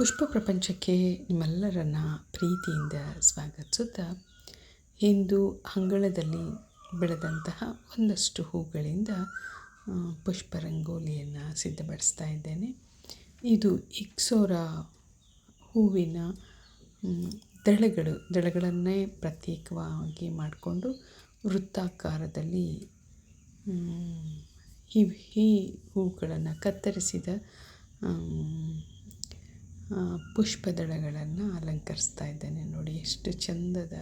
ಪುಷ್ಪ ಪ್ರಪಂಚಕ್ಕೆ ನಿಮ್ಮೆಲ್ಲರನ್ನ ಪ್ರೀತಿಯಿಂದ ಸ್ವಾಗತಿಸುತ್ತಾ ಇಂದು ಅಂಗಳದಲ್ಲಿ ಬೆಳೆದಂತಹ ಒಂದಷ್ಟು ಹೂಗಳಿಂದ ಪುಷ್ಪ ರಂಗೋಲಿಯನ್ನು ಸಿದ್ಧಪಡಿಸ್ತಾ ಇದ್ದೇನೆ. ಇದು ಇಕ್ಸೋರ ಹೂವಿನ ದಳಗಳು, ದಳಗಳನ್ನೇ ಪ್ರತ್ಯೇಕವಾಗಿ ಮಾಡಿಕೊಂಡು ವೃತ್ತಾಕಾರದಲ್ಲಿ ಈ ಈ ಹೂಗಳನ್ನು ಕತ್ತರಿಸಿದ ಪುಷ್ಪದಳಗಳನ್ನು ಅಲಂಕರಿಸ್ತಾ ಇದ್ದೇನೆ ನೋಡಿ. ಎಷ್ಟು ಚಂದದ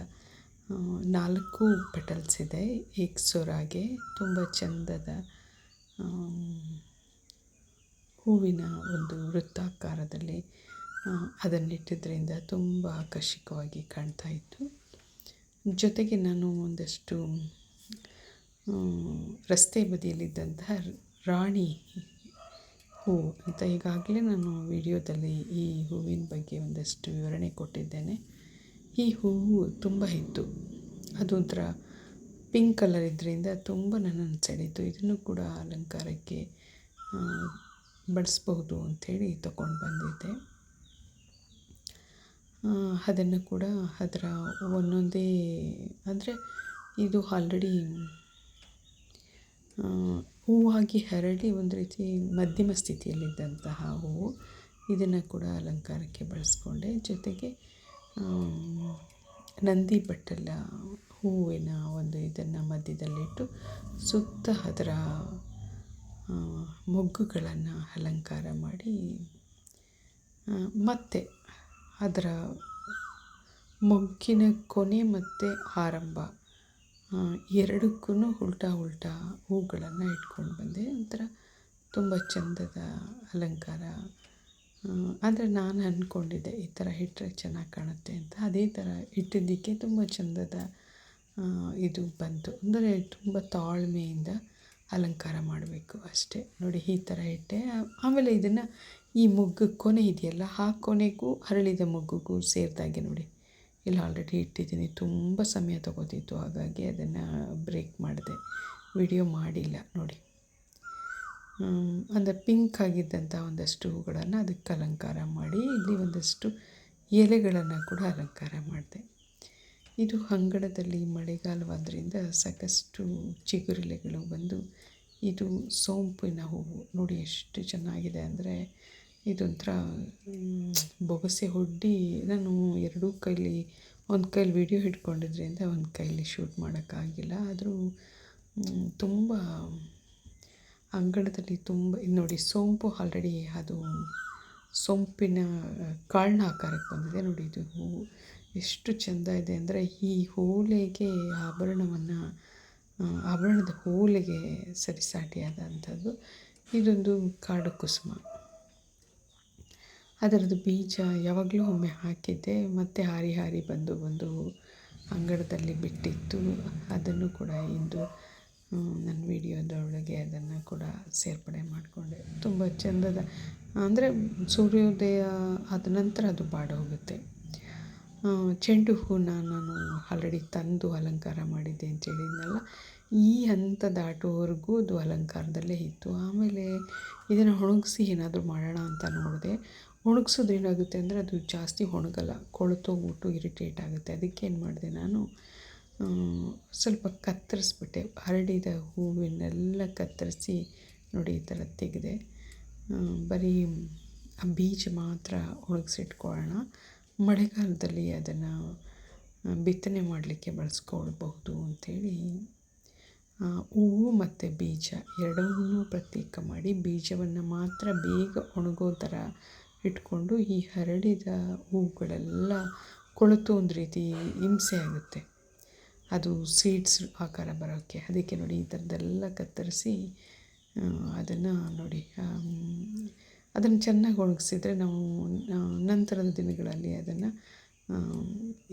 ನಾಲ್ಕು ಪೆಟಲ್ಸ್ ಇದೆ ಎಕ್ಸೊರಾಗೆ ತುಂಬ ಚಂದದ ಹೂವಿನ ಒಂದು ವೃತ್ತಾಕಾರದಲ್ಲಿ ಅದನ್ನಿಟ್ಟಿದ್ದರಿಂದ ತುಂಬ ಆಕರ್ಷಕವಾಗಿ ಕಾಣ್ತಾ ಇತ್ತು. ಜೊತೆಗೆ ನಾನು ಒಂದಷ್ಟು ರಸ್ತೆ ಬದಿಯಲ್ಲಿದ್ದಂತಹ ರಾಣಿ ಹೂ ಅಂತ ಈಗಾಗಲೇ ನಾನು ವಿಡಿಯೋದಲ್ಲಿ ಈ ಹೂವಿನ ಬಗ್ಗೆ ಒಂದಷ್ಟು ವಿವರಣೆ ಕೊಟ್ಟಿದ್ದೇನೆ. ಈ ಹೂವು ತುಂಬ ಇತ್ತು ಅದು ಒಂಥರ ಪಿಂಕ್ ಕಲರ್ ಇದರಿಂದ ತುಂಬ ನನ್ನನ್ನು ಸೆಳೀತು ಇದನ್ನು ಕೂಡ ಅಲಂಕಾರಕ್ಕೆ ಬಳಸ್ಬಹುದು ಅಂಥೇಳಿ ತಗೊಂಡು ಬಂದಿದ್ದೆ. ಅದನ್ನು ಕೂಡ ಅದರ ಒಂದೊಂದೇ, ಅಂದರೆ ಇದು ಆಲ್ರೆಡಿ ಹೂವಾಗಿ ಹರಡಿ ಒಂದು ರೀತಿ ಮಧ್ಯಮ ಸ್ಥಿತಿಯಲ್ಲಿದ್ದಂತಹ ಹೂವು, ಇದನ್ನು ಕೂಡ ಅಲಂಕಾರಕ್ಕೆ ಬಳಸ್ಕೊಂಡೆ. ಜೊತೆಗೆ ನಂದಿ ಬಟ್ಟಲ ಹೂವಿನ ಒಂದು ಇದನ್ನು ಮಧ್ಯದಲ್ಲಿಟ್ಟು ಸುತ್ತ ಅದರ ಮೊಗ್ಗುಗಳನ್ನು ಅಲಂಕಾರ ಮಾಡಿ ಮತ್ತೆ ಅದರ ಮೊಗ್ಗಿನ ಕೊನೆ ಮತ್ತು ಆರಂಭ ಎರಡಕ್ಕೂ ಉಲ್ಟಾ ಉಲ್ಟಾ ಹೂಗಳನ್ನು ಇಟ್ಕೊಂಡು ಬಂದೆ. ಒಂಥರ ತುಂಬ ಚಂದದ ಅಲಂಕಾರ. ಆದರೆ ನಾನು ಅಂದ್ಕೊಂಡಿದ್ದೆ ಈ ಥರ ಇಟ್ಟರೆ ಚೆನ್ನಾಗಿ ಕಾಣುತ್ತೆ ಅಂತ. ಅದೇ ಥರ ಇಟ್ಟಿದ್ದಕ್ಕೆ ತುಂಬ ಚಂದದ ಇದು ಬಂತು. ಅಂದರೆ ತುಂಬ ತಾಳ್ಮೆಯಿಂದ ಅಲಂಕಾರ ಮಾಡಬೇಕು ಅಷ್ಟೇ. ನೋಡಿ ಈ ಥರ ಇಟ್ಟೆ. ಆಮೇಲೆ ಇದನ್ನು ಈ ಮೊಗ್ಗು ಕೊನೆ ಇದೆಯಲ್ಲ, ಆ ಕೊನೆಗೂ ಅರಳಿದ ಮೊಗ್ಗುಗೂ ಸೇರಿದಾಗೆ ನೋಡಿ. ಇಲ್ಲಿ ಆಲ್ರೆಡಿ ಇಟ್ಟಿದ್ದೀನಿ. ತುಂಬ ಸಮಯ ತಗೋತಿತ್ತು, ಹಾಗಾಗಿ ಅದನ್ನು ಬ್ರೇಕ್ ಮಾಡಿದೆ. ವಿಡಿಯೋ ಮಾಡಿಲ್ಲ, ನೋಡಿ. ಅಂದರೆ ಪಿಂಕ್ ಆಗಿದ್ದಂಥ ಒಂದಷ್ಟು ಹೂಗಳನ್ನು ಅದಕ್ಕೆ ಅಲಂಕಾರ ಮಾಡಿ, ಇಲ್ಲಿ ಒಂದಷ್ಟು ಎಲೆಗಳನ್ನು ಕೂಡ ಅಲಂಕಾರ ಮಾಡಿದೆ. ಇದು ಅಂಗಳದಲ್ಲಿ ಮಳೆಗಾಲವಾದ್ದರಿಂದ ಸಾಕಷ್ಟು ಚಿಗುರೆಲೆಗಳು ಬಂದು, ಇದು ಸೋಂಪಿನ ಹೂವು. ನೋಡಿ, ಎಷ್ಟು ಚೆನ್ನಾಗಿದೆ ಅಂದರೆ ಇದೊಂಥರ ಬೊಗಸೆ ಹೊಡ್ಡಿ ನಾನು ಎರಡೂ ಕೈಲಿ, ಒಂದು ಕೈಲಿ ವಿಡಿಯೋ ಹಿಡ್ಕೊಂಡಿದ್ರಿಂದ ಒಂದು ಕೈಲಿ ಶೂಟ್ ಮಾಡೋಕ್ಕಾಗಿಲ್ಲ. ಆದರೂ ತುಂಬ ಅಂಗಳದಲ್ಲಿ ತುಂಬ, ಇದು ನೋಡಿ ಸೋಂಪು ಆಲ್ರೆಡಿ ಅದು ಸೋಂಪಿನ ಕಾಳಿನ ಆಕಾರಕ್ಕೆ ಬಂದಿದೆ ನೋಡಿ ಇದು. ಹೂವು ಎಷ್ಟು ಚೆಂದ ಇದೆ ಅಂದರೆ ಈ ಹೋಲೆಗೆ ಆಭರಣವನ್ನು ಆಭರಣದ ಹೋಲೆಗೆ ಸರಿಸಾಟಿಯಾದಂಥದ್ದು. ಇದೊಂದು ಕಾಡು ಕುಸುಮ. ಅದರದ್ದು ಬೀಜ ಯಾವಾಗಲೂ ಒಮ್ಮೆ ಹಾಕಿದ್ದೆ, ಮತ್ತೆ ಹಾರಿ ಹಾರಿ ಬಂದು ಬಂದು ಅಂಗಳದಲ್ಲಿ ಬಿಟ್ಟಿತ್ತು. ಅದನ್ನು ಕೂಡ ಇಂದು ನನ್ನ ವಿಡಿಯೋದೊಳಗೆ ಅದನ್ನು ಕೂಡ ಸೇರ್ಪಡೆ ಮಾಡಿಕೊಂಡೆ. ತುಂಬ ಚಂದದ, ಅಂದರೆ ಸೂರ್ಯೋದಯ ಆದ ನಂತರ ಅದು ಬಾಡೋಗುತ್ತೆ ಚೆಂಡು ಹೂನ ನಾನು ಆಲ್ರೆಡಿ ತಂದು ಅಲಂಕಾರ ಮಾಡಿದ್ದೆ ಅಂತ ಹೇಳಿದ್ನಲ್ಲ, ಈ ಹಂತ ದಾಟುವವರೆಗೂ ಅದು ಅಲಂಕಾರದಲ್ಲೇ ಇತ್ತು. ಆಮೇಲೆ ಇದನ್ನು ಒಣಗಿಸಿ ಏನಾದರೂ ಮಾಡೋಣ ಅಂತ ನೋಡಿದೆ. ಒಣಗಿಸೋದು ಏನಾಗುತ್ತೆ ಅಂದರೆ ಅದು ಜಾಸ್ತಿ ಒಣಗಲ್ಲ ಕೊಳೆತೋಗ್ಬಿಟ್ಟು ಇರಿಟೇಟ್ ಆಗುತ್ತೆ. ಅದಕ್ಕೆ ಏನು ಮಾಡಿದೆ ನಾನು ಸ್ವಲ್ಪ ಕತ್ತರಿಸ್ಬಿಟ್ಟೆ. ಹರಡಿದ ಹೂವಿನೆಲ್ಲ ಕತ್ತರಿಸಿ ನೋಡಿ ಈ ಥರ ತೆಗೆದೆ. ಬರೀ ಆ ಬೀಜ ಮಾತ್ರ ಒಣಗಿಸಿಟ್ಕೊಳ್ಳೋಣ. ಮಳೆಗಾಲದಲ್ಲಿ ಅದನ್ನು ಬಿತ್ತನೆ ಮಾಡಲಿಕ್ಕೆ ಬಳಸ್ಕೊಳ್ಬಹುದು ಅಂಥೇಳಿ ಹೂವು ಮತ್ತು ಬೀಜ ಎರಡನ್ನೂ ಪ್ರತ್ಯೇಕ ಮಾಡಿ ಬೀಜವನ್ನು ಮಾತ್ರ ಬೇಗ ಒಣಗೋ ಥರ ಇಟ್ಕೊಂಡು ಈ ಹರಡಿದ ಹೂಗಳೆಲ್ಲ ಕೊಳೆತು ಒಂದು ರೀತಿ ಹಿಂಸೆ ಆಗುತ್ತೆ. ಅದು ಸೀಡ್ಸ್ ಆಕಾರ ಬರೋಕ್ಕೆ. ಅದಕ್ಕೆ ನೋಡಿ ಈ ಥರದ್ದೆಲ್ಲ ಕತ್ತರಿಸಿ ಅದನ್ನು ನೋಡಿ ಅದನ್ನು ಚೆನ್ನಾಗಿ ಒಣಗಿಸಿದರೆ ನಾವು ನಂತರದ ದಿನಗಳಲ್ಲಿ ಅದನ್ನು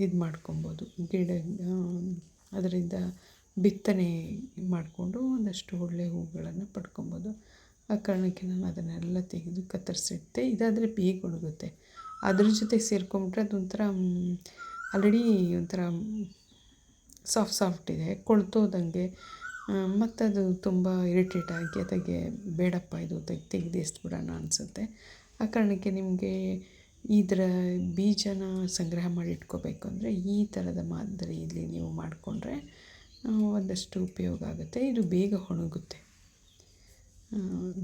ಇದು ಮಾಡ್ಕೊಬೋದು. ಗಿಡ ಅದರಿಂದ ಬಿತ್ತನೆ ಮಾಡಿಕೊಂಡು ಒಂದಷ್ಟು ಒಳ್ಳೆಯ ಹೂಗಳನ್ನು ಪಡ್ಕೊಬೋದು. ಆ ಕಾರಣಕ್ಕೆ ನಾನು ಅದನ್ನೆಲ್ಲ ತೆಗೆದು ಕತ್ತರಿಸಿಟ್ಟೆ. ಇದಾದರೆ ಬೇಗ ಒಣಗುತ್ತೆ. ಅದ್ರ ಜೊತೆ ಸೇರ್ಕೊಂಬಿಟ್ರೆ ಅದೊಂಥರ ಆಲ್ರೆಡಿ ಒಂಥರ ಸಾಫ್ಟ್ ಸಾಫ್ಟ್ ಇದೆ. ಕೊಳ್ತೋದಂಗೆ ಮತ್ತು ಅದು ತುಂಬ ಇರಿಟೇಟ್ ಆಗಿ ಅದಕ್ಕೆ ಬೇಡಪ್ಪ ಇದು ತೆಗ್, ತೆಗೆದು ಎಸ್ಬಿಡೋಣ ಅನಿಸುತ್ತೆ. ಆ ಕಾರಣಕ್ಕೆ ನಿಮಗೆ ಇದರ ಬೀಜನ ಸಂಗ್ರಹ ಮಾಡಿ ಇಟ್ಕೋಬೇಕು ಅಂದರೆ ಈ ಥರದ ಮಾದರಿಯಲ್ಲಿ ನೀವು ಮಾಡಿಕೊಂಡ್ರೆ ಒಂದಷ್ಟು ಉಪಯೋಗ ಆಗುತ್ತೆ. ಇದು ಬೇಗ ಒಣಗುತ್ತೆ.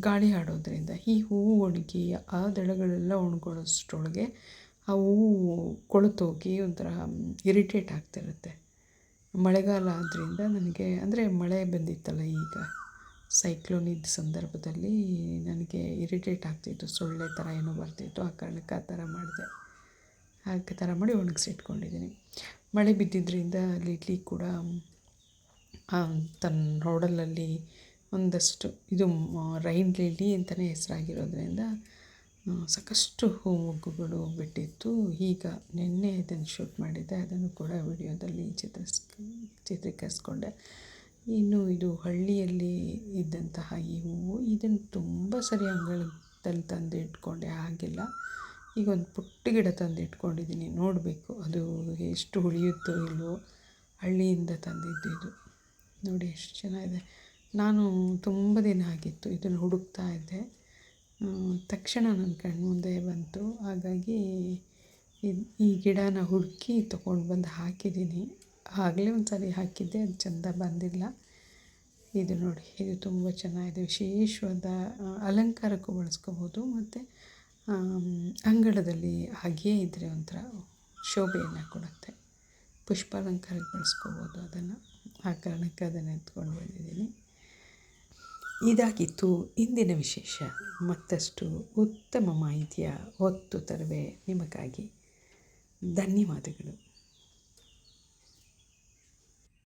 ಗಾಳಿ ಆಡೋದ್ರಿಂದ ಈ ಹೂವು ಒಣಗಿ ಆ ದಳಗಳೆಲ್ಲ ಒಣಗೊಳ್ಳೋಷ್ಟ್ರೊಳಗೆ ಆ ಹೂವು ಕೊಳೆತೋಗಿ ಒಂಥರ ಇರಿಟೇಟ್ ಆಗ್ತಿರುತ್ತೆ. ಮಳೆಗಾಲ ಆದ್ದರಿಂದ ನನಗೆ, ಅಂದರೆ ಮಳೆ ಬಂದಿತ್ತಲ್ಲ ಈಗ, ಸೈಕ್ಲೋನ್ ಇದ್ದ ಸಂದರ್ಭದಲ್ಲಿ ನನಗೆ ಇರಿಟೇಟ್ ಆಗ್ತಿತ್ತು, ಸೊಳ್ಳೆ ಥರ ಏನೋ ಬರ್ತಿತ್ತು, ಆ ಕಾರಣಕ್ಕೆ ಆ ಥರ ಮಾಡಿದೆ. ಆ ಥರ ಮಾಡಿ ಒಣಗಿಸಿಟ್ಕೊಂಡಿದ್ದೀನಿ. ಮಳೆ ಬಿದ್ದಿದ್ದರಿಂದ ಲಿಟ್ಲಿ ಕೂಡ ತನ್ನ ರೋಡಲಲ್ಲಿ ಒಂದಷ್ಟು ಇದು ರೈನ್ ಲಿಲಿ ಅಂತಲೇ ಹೆಸರಾಗಿರೋದ್ರಿಂದ ಸಾಕಷ್ಟು ಮೊಗ್ಗುಗಳು ಬಿಟ್ಟಿತ್ತು. ಈಗ ನಿನ್ನೆ ಇದನ್ನು ಶೂಟ್ ಮಾಡಿದ್ದೆ. ಅದನ್ನು ಕೂಡ ವಿಡಿಯೋದಲ್ಲಿ ಚಿತ್ರಿಸ್ ಚಿತ್ರೀಕರಿಸ್ಕೊಂಡೆ. ಇನ್ನು ಇದು ಹಳ್ಳಿಯಲ್ಲಿ ಇದ್ದಂತಹ ಈ ಹೂವು, ಇದನ್ನು ತುಂಬ ಸರಿ ಅಂಗಳದಲ್ಲಿ ತಂದು ಇಟ್ಕೊಂಡೆ ಆಗಿಲ್ಲ ಈಗ ಒಂದು ಪುಟ್ಟ ಗಿಡ ತಂದು ಇಟ್ಕೊಂಡಿದ್ದೀನಿ ನೋಡಬೇಕು ಅದು ಎಷ್ಟು ಉಳಿಯುತ್ತೋ ಇಲ್ಲವೋ ಹಳ್ಳಿಯಿಂದ ತಂದಿದ್ದು ಇದು. ನೋಡಿ, ಎಷ್ಟು ಚೆನ್ನಾಗಿದೆ. ನಾನು ತುಂಬ ದಿನ ಆಗಿತ್ತು ಇದನ್ನು ಹುಡುಕ್ತಾ ಇದ್ದೆ. ತಕ್ಷಣ ನನ್ನ ಕಣ್ಮುಂದೆ ಬಂತು. ಹಾಗಾಗಿ ಈ ಗಿಡನ ಹುಡುಕಿ ತೊಗೊಂಡು ಬಂದು ಹಾಕಿದ್ದೀನಿ. ಆಗಲೇ ಒಂದು ಸಾರಿ ಹಾಕಿದ್ದೆ, ಅದು ಚೆಂದ ಬಂದಿಲ್ಲ. ಇದು ನೋಡಿ, ಇದು ತುಂಬ ಚೆನ್ನಾಗಿದೆ. ವಿಶೇಷವಾದ ಅಲಂಕಾರಕ್ಕೂ ಬಳಸ್ಕೋಬೋದು. ಮತ್ತು ಅಂಗಳದಲ್ಲಿ ಹಾಗೆಯೇ ಇದ್ದರೆ ಒಂಥರ ಶೋಭೆಯನ್ನು ಕೊಡುತ್ತೆ. ಪುಷ್ಪಾಲಂಕಾರಕ್ಕೆ ಬಳಸ್ಕೋಬೋದು ಅದನ್ನು. ಆ ಕಾರಣಕ್ಕೆ ಅದನ್ನು ಎತ್ಕೊಂಡು ಬಂದಿದ್ದೀನಿ. ಇದಾಗಿತ್ತು ಇಂದಿನ ವಿಶೇಷ. ಮತ್ತಷ್ಟು ಉತ್ತಮ ಮಾಹಿತಿಯ ಹೊತ್ತು ತರುವೆ ನಿಮಗಾಗಿ ಧನ್ಯವಾದಗಳು.